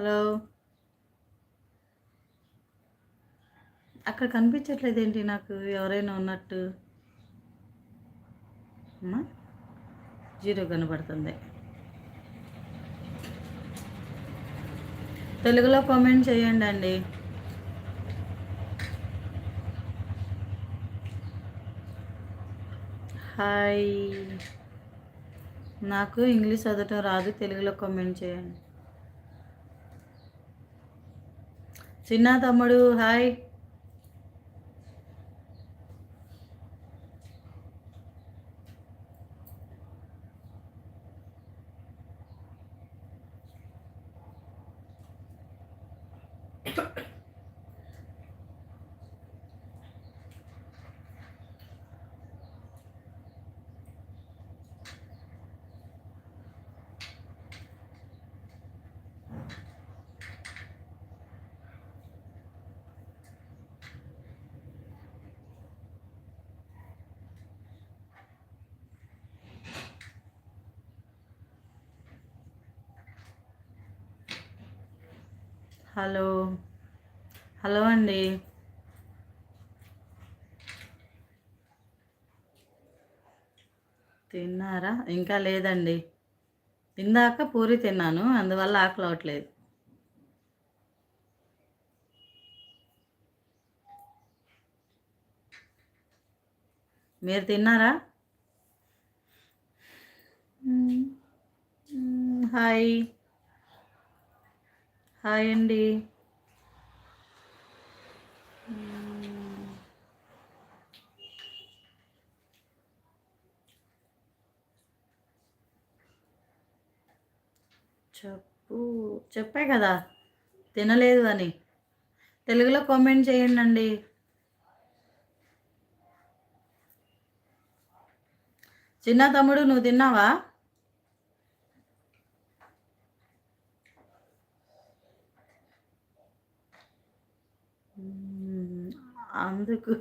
Hello. అక్కడ కనిపించట్లేదు ఏంటి నాకు? ఎవరైనా ఉన్నట్టు. అమ్మా జీరో కనబడుతుంది. తెలుగులో కామెంట్ చేయండి అండి. హాయ్. నాకు ఇంగ్లీష్ చదవటం రాదు తెలుగులో కామెంట్ చేయండి. చిన్న తమ్ముడు హాయ్. హలో. హలో అండి. తిన్నారా? ఇంకా లేదండి. ఇందాక పూరి తిన్నాను అందువల్ల ఆకలి అవట్లేదు మీరు తిన్నారా? హాయ్. హాయ్ అండి. చెప్పు చెప్పే కదా తినలేదు అని. తెలుగులో కామెంట్ చేయండి అండి చిన్న తమ్ముడు నువ్వు తిన్నావా? అందుకు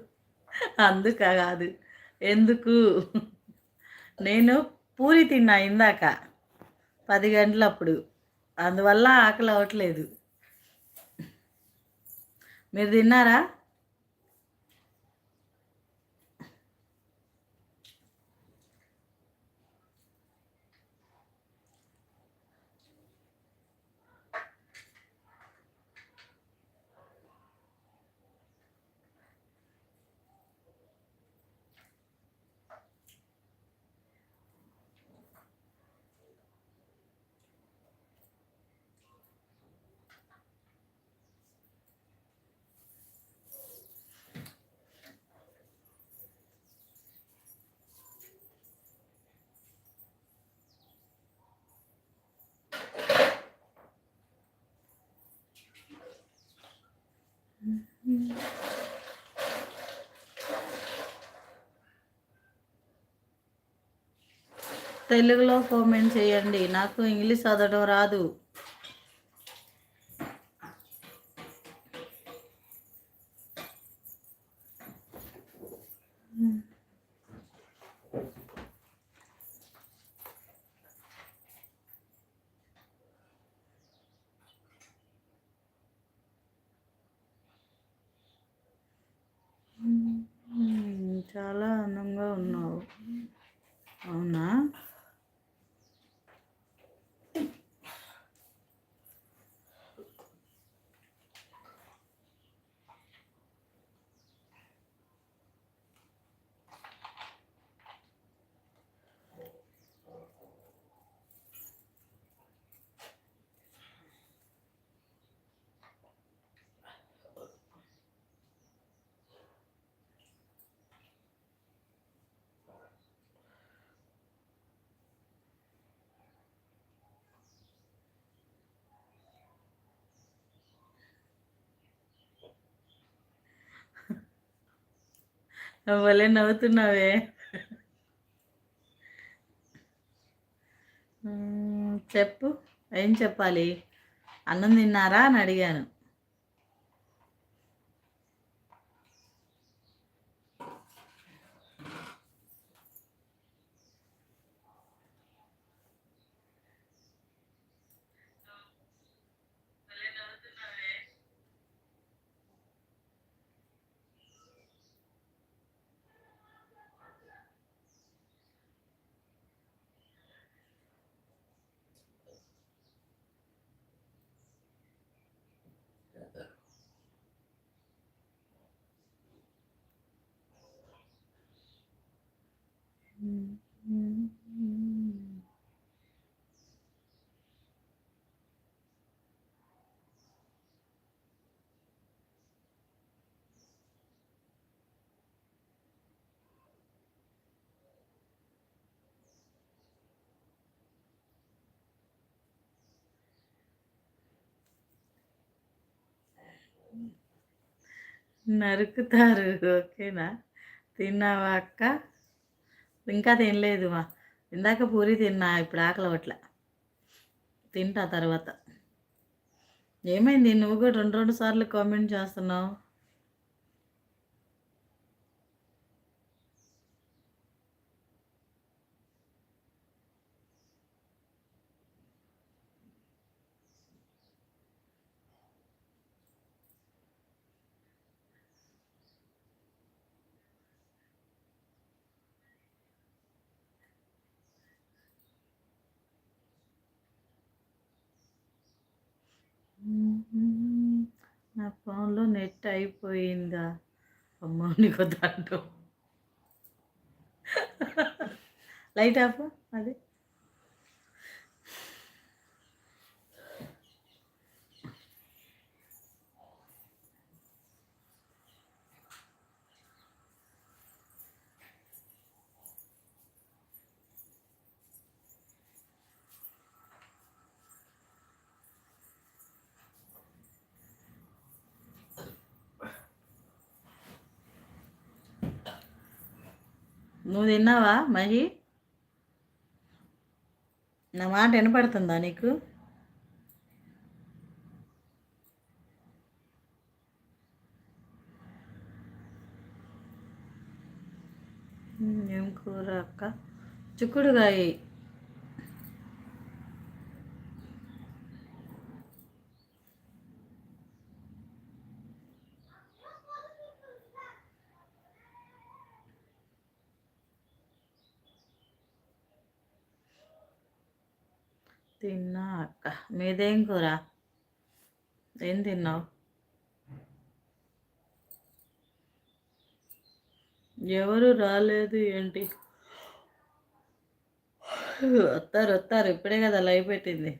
అందుక కాదు. ఎందుకు? నేను పూరి తిన్నా ఇందాక పది గంటలప్పుడు. అందువల్ల ఆకలి అవ్వట్లేదు. మీరు తిన్నారా? తెలుగులో కామెంట్ చేయండి. నాకు ఇంగ్లీష్ చదవడం రాదు మ్మ్, చాలా అందంగా ఉన్నావు అవునా భలే నవ్వుతున్నావే. చెప్పు ఏం చెప్పాలి? అన్నం తిన్నారా అని అడిగాను. నరుకుతారు. ఓకేనా? తిన్నావా అక్క? ఇంకా తినలేదు మా ఇందాక పూరి తిన్నా ఇప్పుడు ఆకలి అవ్వట్లే తింటా తర్వాత. ఏమైంది? నువ్వు కూడా రెండు రెండు సార్లు కామెంట్ చేస్తున్నావు నా ఫోన్లో నెట్ అయిపోయిందా? అమ్మ నీకు దాంట్లో. Light off? అది? నువ్వు తిన్నావా మహి? నా మాట వినపడుతుందా నీకు? ఏం కూర అక్క? చిక్కుడుగాయ తిన్నా అక్క. మీదేం కూర? ఏం తిన్నావు? ఎవరు రాలేదు ఏంటి? వస్తారు వస్తారు. ఇప్పుడే కదా లైవ్ పెట్టింది.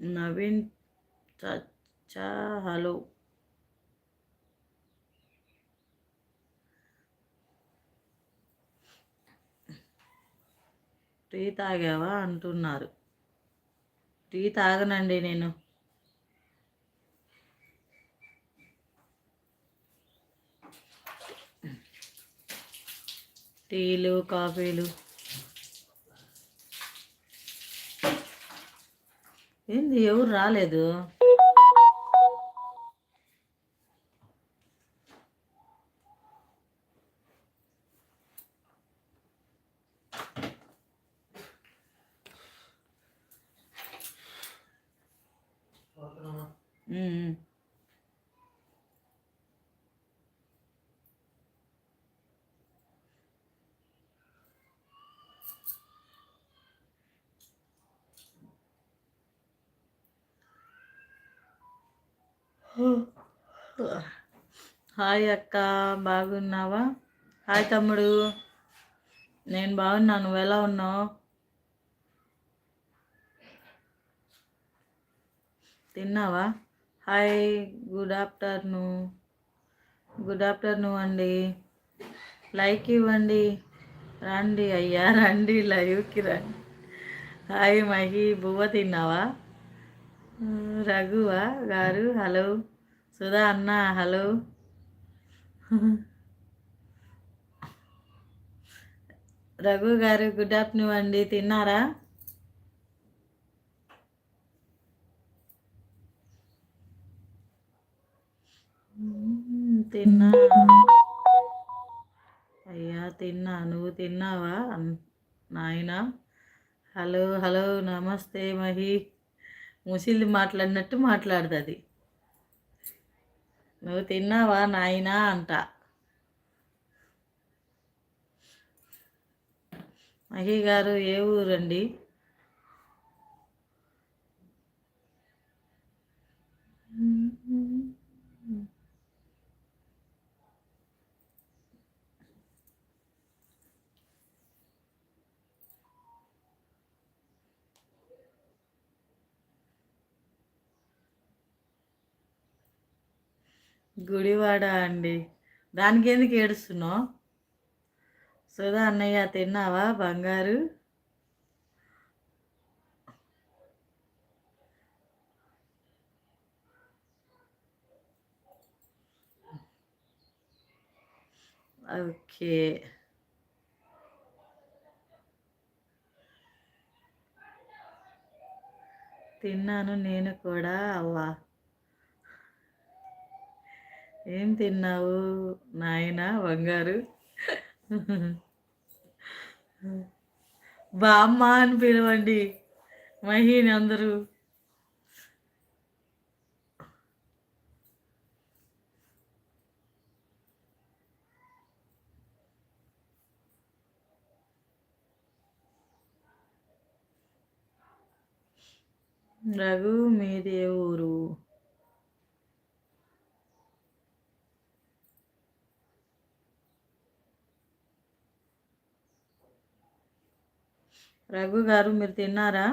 నవీన్ చచ్చా హలో. టీ తాగావా అంటున్నారు. టీ తాగనండి నేను. టీలు కాఫీలు. ఏంది ఎవరు రాలేదు? హాయ్ అక్క బాగున్నావా? హాయ్ తమ్ముడు. నేను బాగున్నాను నువ్వు ఎలా ఉన్నావు? తిన్నావా? Hi good afternoon good afternoon అండి. లైక్ ఇవ్వండి. రండి అయ్యా రండి లైవ్కి రండి. హాయ్ మహి బువ్వ తిన్నావా? రఘువా గారు హలో. సుధా అన్న హలో. రఘు గారు గుడ్ ఆఫ్టర్నూన్ అండి. తిన్నారా? తిన్నా. అయ్యా తిన్నా. నువ్వు తిన్నావా? నాయనా? హలో హలో నమస్తే మహి. ముసిలి మాట్లాడినట్టు మాట్లాడుతుంది. నువ్వు తిన్నావా నాయనా? అంట. మహి గారు ఏ ఊరండి? గుడివాడ అండి. దానికి ఎందుకు ఏడుస్తున్నావు? సుధా అన్నయ్య తిన్నావా బంగారు? ఓకే. తిన్నాను నేను కూడా అవ్వా. ఏం తిన్నావు నాయన బంగారు? బామ్మ అని పిలవండి మహిని అందరూ. రఘు మీదే ఊరు. రఘు గారు మీరు తిన్నారా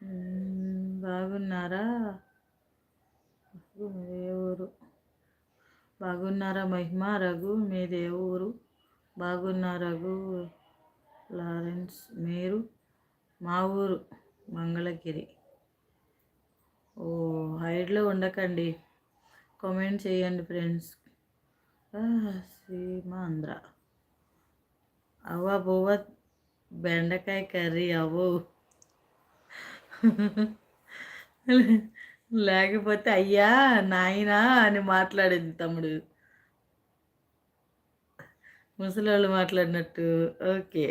మ్మ్, బాగున్నారా ఏ ఊరు బాగున్నారా మహిమ? రఘు మీది ఏ ఊరు? బాగున్నా రఘు లారెన్స్ మీరు? మా ఊరు మంగళగిరి. ఓ హైడ్లో ఉండకండి. కామెంట్ చేయండి ఫ్రెండ్స్. సీమాంధ్ర అవ్వ బువ్వ బెండకాయ కర్రీ అవ్వు. లేకపోతే అయ్యా నాయనా అని మాట్లాడింది తమ్ముడు. ముసలోళ్ళు మాట్లాడినట్టు. ఓకే.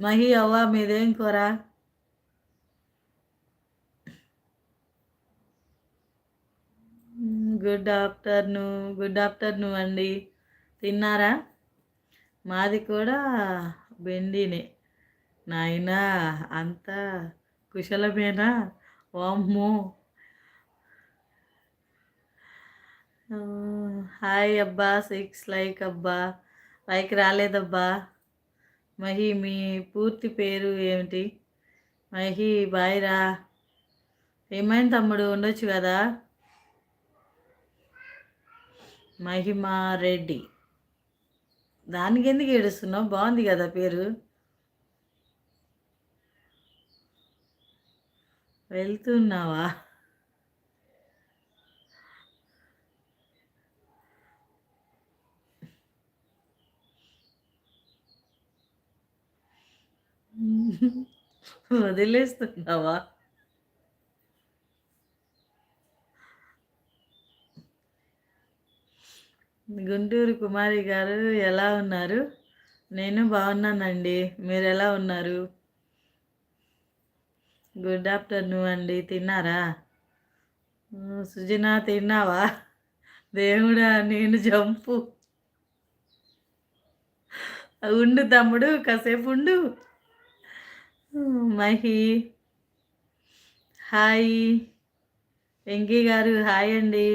మహి అవ్వ మీదేం కూర? గుడ్ ఆఫ్టర్నూన్ గుడ్ ఆఫ్టర్నూన్ అండి. తిన్నారా? మాది కూడా బెండినే. నాయనా అంతా కుశలమేనా? వామ్మో. హాయ్ అబ్బా సిక్స్ లైక్ అబ్బా. లైక్ రాలేదబ్బా. మహి మీ పూర్తి పేరు ఏమిటి? మహి బాయ్ రా. ఏమైంది తమ్ముడు? ఉండొచ్చు కదా? మహిమా రెడ్డి. దానికి ఎందుకు ఏడుస్తున్నావు? బాగుంది కదా పేరు. వెళ్తున్నావా? వదిలేస్తున్నావా? గుంటూరు కుమారి గారు ఎలా ఉన్నారు? నేను బాగున్నానండి. మీరు ఎలా ఉన్నారు? గుడ్ ఆఫ్టర్నూన్ అండి. తిన్నారా? ఆ, సుజనా తిన్నావా? దేవుడా నేను జంపు. ఉండు తమ్ముడు కాసేపు ఉండు. మహి. హాయ్. వెంకీ గారు హాయ్ అండి.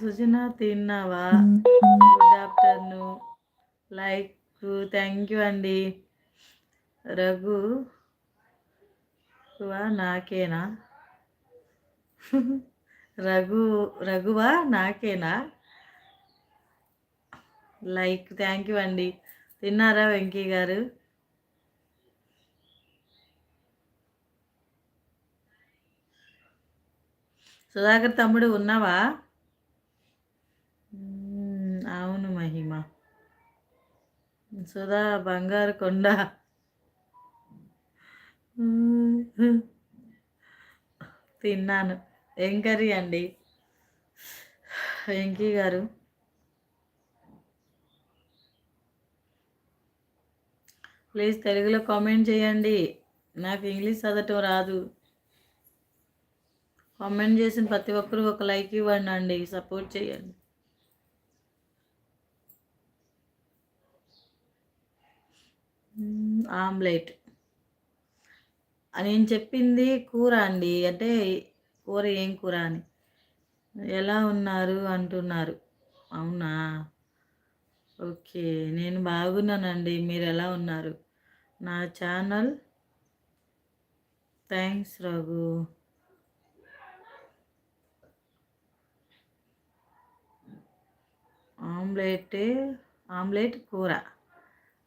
సుజనా తిన్నావా? Good afternoon like thank you అండి. రఘు నాకేనా? రఘు రఘువా నాకేనా? లైక్ థ్యాంక్ యూ అండి. తిన్నారా వెంకీ గారు? సుధాకర్ తమ్ముడు ఉన్నావా? అవును మహిమ. సుధా బంగారు కొండ. తిన్నాను. ఏం కర్రీ అండి? వెంకీ గారు. ప్లీజ్ తెలుగులో కామెంట్ చేయండి. నాకు ఇంగ్లీష్ చదవటం రాదు. కామెంట్ చేసిన ప్రతి ఒక్కరు ఒక లైక్ ఇవ్వండి అండి సపోర్ట్ చేయండి. ఆమ్లెట్. నేను చెప్పింది కూర అండి అంటే కూర ఏం కూర అని. ఎలా ఉన్నారు అంటున్నారు. అవునా? ఓకే నేను బాగున్నానండి మీరు ఎలా ఉన్నారు? నా channel. Thanks Raghu. Omelette omelette కూర.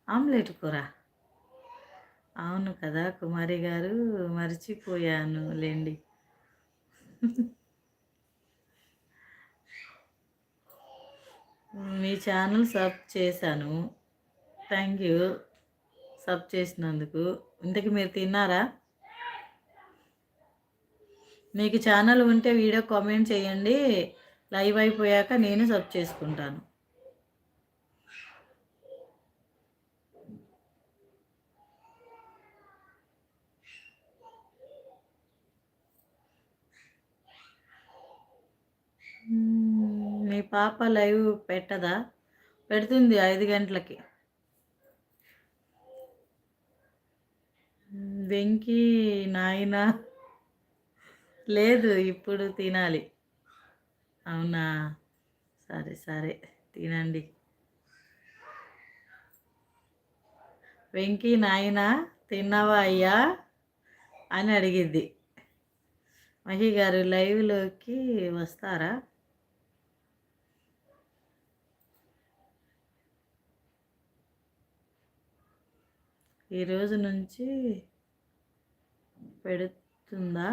ఆమ్లెట్ కూర. అవును కదా కుమారి గారు మర్చిపోయాను లేండి. మీ ఛానల్ సబ్ చేశాను. Thank you. సబ్ చేసినందుకు. ఇంతకు మీరు తిన్నారా? మీకు ఛానల్ ఉంటే వీడియో కామెంట్ చేయండి. లైవ్ అయిపోయాక నేను సబ్ చేసుకుంటాను. మీ పాప లైవ్ పెట్టదా? పెడుతుంది ఐదు గంటలకి. వెంకీ నాయన. లేదు ఇప్పుడు తినాలి. అవునా? సరే సరే తినండి. వెంకీ నాయన తిన్నావా అయ్యా? అని అడిగిద్ది. మహి గారు లైవ్లోకి వస్తారా? ఈ రోజు నుంచి పెడుతుందా?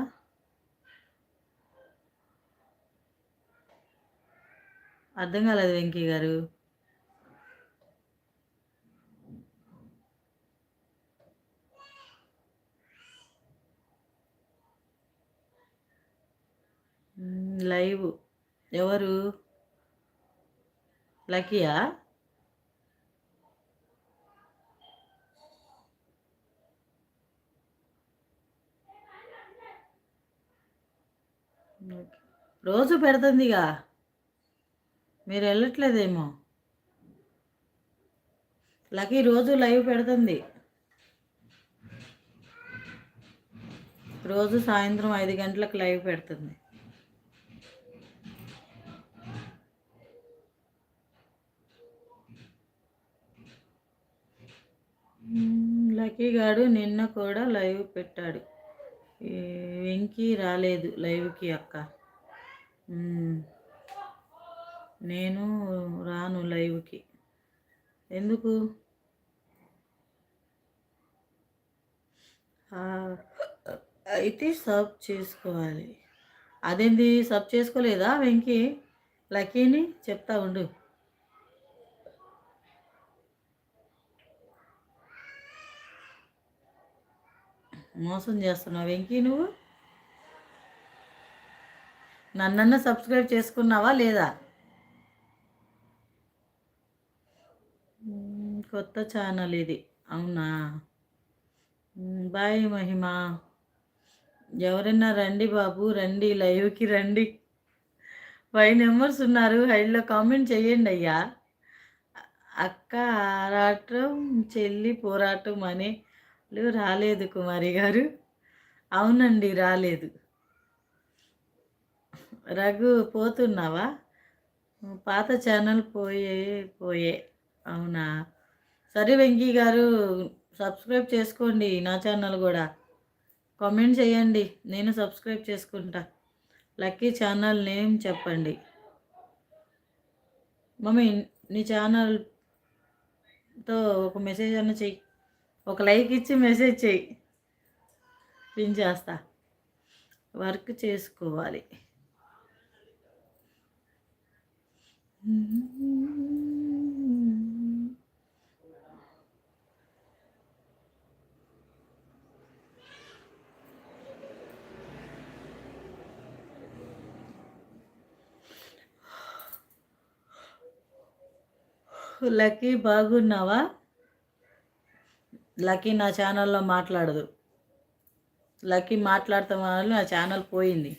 అర్థం కాలేదు వెంకీ గారు. లైవ్. ఎవరు? లక్కీయా? రోజు పెడుతుందిగా. మీరు వెళ్ళట్లేదేమో. లక్కీ రోజు లైవ్ పెడుతుంది. రోజు సాయంత్రం ఐదు గంటలకు లైవ్ పెడుతుంది. మ్మ్, లక్కీ నిన్న కూడా లైవ్ పెట్టాడు. వెంకీ రాలేదు లైవ్కి అక్క నేను రాను లైవ్కి ఎందుకు అయితే సబ్ చేసుకోవాలి అదేంది సబ్ చేసుకోలేదా వెంకీ లక్కీని చెప్తా ఉండు మోసం చేస్తున్నావు వెంకీ నువ్వు? నన్నన్న సబ్స్క్రైబ్ చేసుకున్నావా లేదా? కొత్త ఛానల్ ఇది. అవునా? బాయ్ మహిమ. ఎవరైనా రండి బాబు రండి లైవ్కి రండి. ఫైవ్ మెంబర్స్ ఉన్నారు హైడ్లో కామెంట్ చేయండి అయ్యా. అక్క ఆరాటం చెల్లి పోరాటం అనే రాలేదు కుమారి గారు. అవునండి రాలేదు. రఘు పోతున్నావా? పాత ఛానల్ పోయే పోయే. అవునా? సరే వెంకీ గారు సబ్స్క్రైబ్ చేసుకోండి నా ఛానల్ కూడా. కామెంట్ చేయండి నేను సబ్స్క్రైబ్ చేసుకుంటా. లక్కీ ఛానల్ నేమ్ చెప్పండి. మమ్మీ నీ ఛానల్తో ఒక మెసేజ్ అన్న చెయ్యి ఒక లైక్ ఇచ్చి మెసేజ్ చెయ్యి పిన్ చేస్తా. వర్క్ చేసుకోవాలి. లక్కీ బాగున్నావా? లక్కీ నా ఛానల్లో మాట్లాడదు. లక్కీ మాట్లాడతాం వల్ల నా ఛానల్ పోయింది.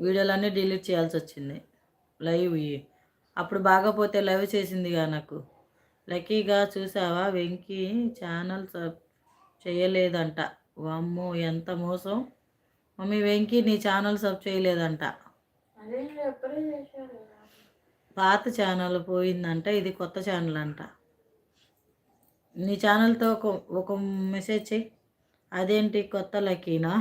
వీడియోలన్నీ డిలీట్ చేయాల్సి వచ్చింది. లైవ్. అప్పుడు బాగపోతే లైవ్ చేసిందిగా నాకు. లక్కీగా చూసావా? వెంకీ ఛానల్ సబ్ చేయలేదంట. వామ్మో ఎంత మోసం. మమ్మీ వెంకీ నీ ఛానల్ సబ్ చేయలేదంట. పాత ఛానల్ పోయిందంట ఇది కొత్త ఛానల్ అంట. నీ ఛానల్తో ఒక ఒక మెసేజ్ చెయ్యి అదేంటి కొత్త లక్కీనా?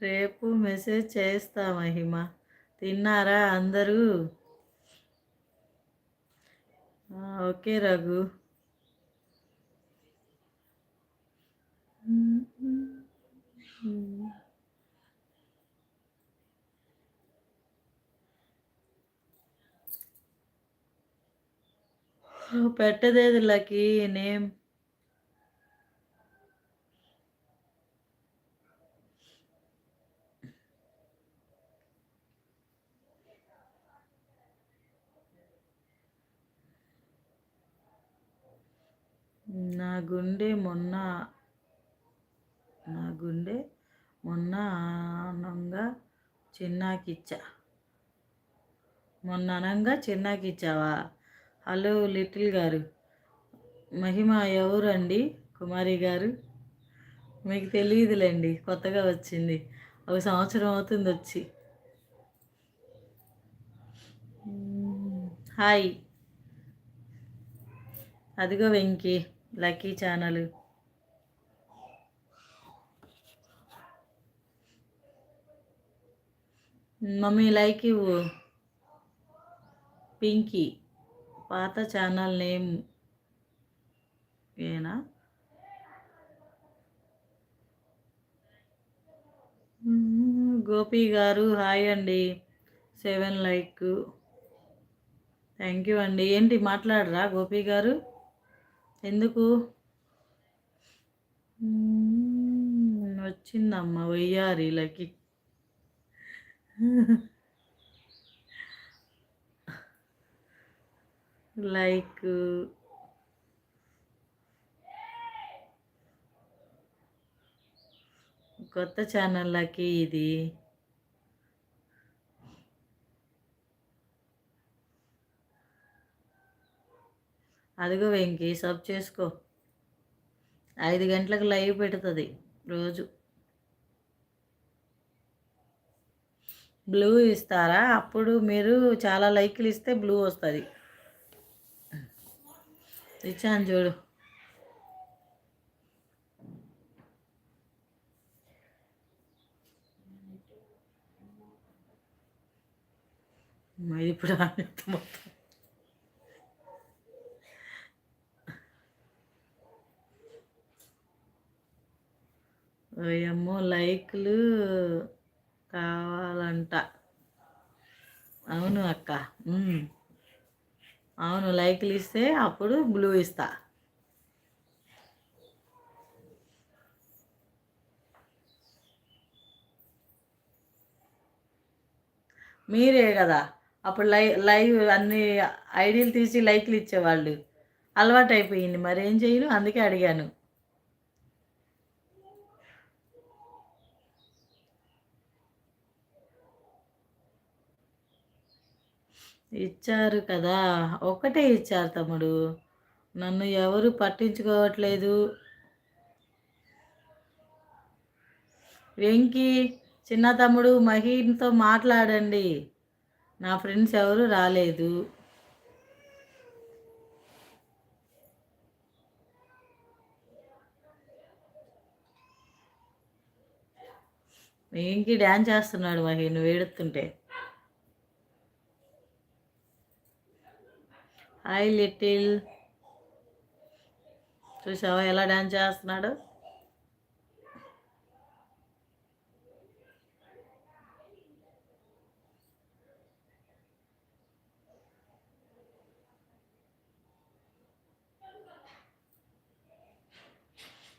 రేపు మెసేజ్ చేస్తా మహిమ. తిన్నారా అందరూ? ఓకే రఘు. పెట్టదేది లకి నేమ్. నా గుండె మొన్న నా గుండె మొన్న అనంగా చిన్నాకిచ్చా. మొన్న అనంగా చిన్నాకిచ్చావా? హలో లిటిల్ గారు. మహిమ ఎవరండి? కుమారి గారు. మీకు తెలియదులేండి కొత్తగా వచ్చింది. ఒక సంవత్సరం అవుతుంది వచ్చి. హాయ్. అదిగో Venky lucky channel. Mummy like ఇవ్వు. పింకీ. పాత ఛానల్ నేమ్ ఏనా? గోపి గారు హాయ్ అండి. Seven like. థ్యాంక్ యూ అండి. ఏంటి మాట్లాడరా గోపి గారు? ఎందుకు? వచ్చిందమ్మా వయ్యారి లకి. లైక్ uh, కొత్త ఛానళ్ళకి ఇది. అదిగో వెంకి సబ్ చేసుకో. ఐదు గంటలకు లైవ్ పెడుతుంది రోజు. బ్లూ ఇస్తారా? అప్పుడు మీరు చాలా లైక్లు ఇస్తే బ్లూ వస్తుంది. ఇచ్చాను చూడు ఇప్పుడు మొత్తం ఏమో లైక్లు కావాలంట అవును అక్క అవును లైక్లు ఇస్తే అప్పుడు బ్లూ ఇస్తా. మీరే కదా అప్పుడు లై లైవ్ అన్ని ఐడీలు తీసి లైక్లు ఇచ్చేవాళ్ళు. అలవాటు అయిపోయింది మరేం చేయను? అందుకే అడిగాను. ఇచ్చారు కదా! ఒక్కటే ఇచ్చారు తమ్ముడు. నన్ను ఎవరు పట్టించుకోవట్లేదు. వెంకీ చిన్న తమ్ముడు మహీన్తో మాట్లాడండి. నా ఫ్రెండ్స్ ఎవరు రాలేదు. వెంకీ డ్యాన్స్ చేస్తున్నాడు మహీన్ వేడుతుంటే హాయ్ లిటిల్. చూసావా ఎలా డ్యాన్స్ చేస్తున్నాడు?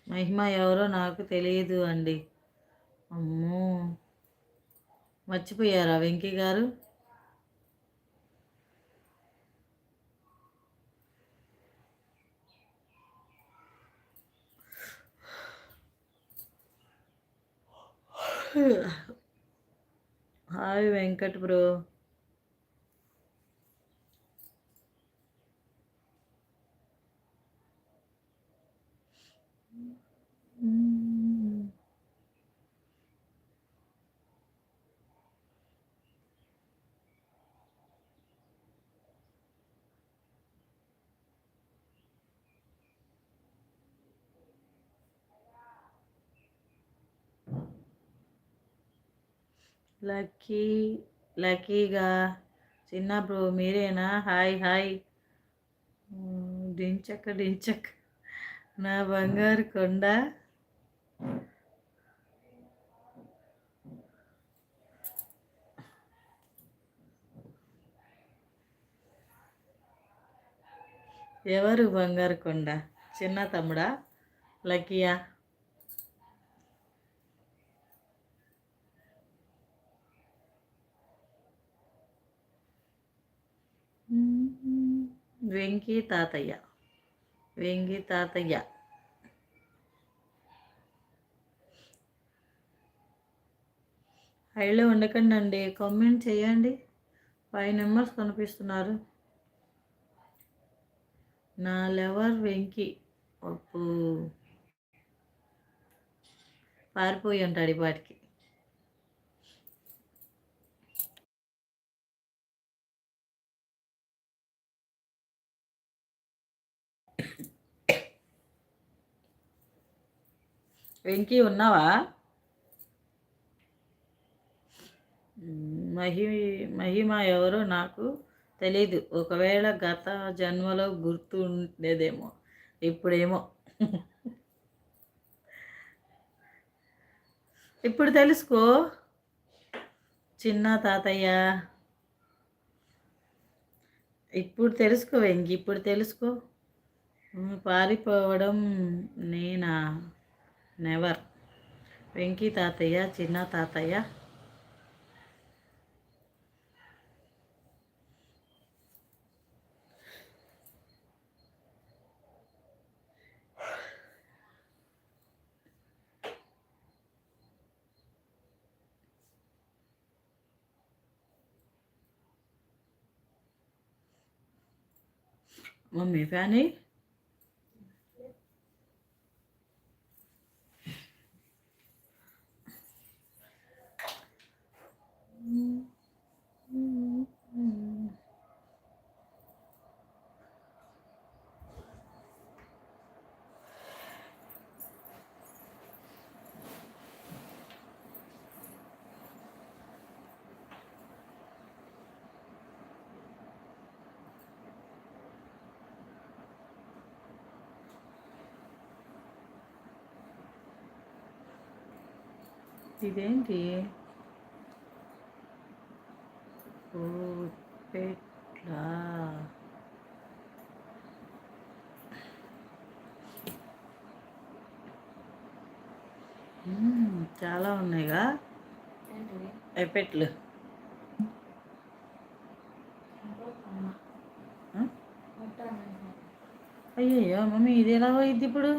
మహిమ ఎవరో నాకు తెలియదు అండి. అమ్మో. మర్చిపోయారా వెంకీ గారు? Hi Venkat bro. లక్కీ లక్కీగా. చిన్న బ్రో మీరేనా? Hi hi. డించక్క డించక్ నా బంగారు కొండ. ఎవరు బంగారు కొండ? చిన్న తమ్ముడా? లక్కీయా? వెంకీ తాతయ్య. వెంకీ తాతయ్య. హైలో ఉండకండి అండి కామెంట్ చేయండి. ఫైవ్ నెంబర్స్ కనిపిస్తున్నారు. నా లెవర్ వెంకీ. ఒప్పు పారిపోయి ఉంటాడు ఈ పాటికి. వెంకీ ఉన్నావా? మహి మహిమ ఎవరో నాకు తెలీదు. ఒకవేళ గత జన్మలో గుర్తు ఉండేదేమో ఇప్పుడేమో. ఇప్పుడు తెలుసుకో. చిన్న తాతయ్య. ఇప్పుడు తెలుసుకో వెంకి ఇప్పుడు తెలుసుకో. పారిపోవడం నేనా? నెవర్ వెంకీ తాతయ్య చిన్న తాతయ్య మమ్మీ ఫ్యానీ ఇదేంటి పెట్లా చాలా ఉన్నాయిగా. ఎపెట్లు అయ్యయ్యో మమ్మీ ఇది ఎలా పోయింది ఇప్పుడు?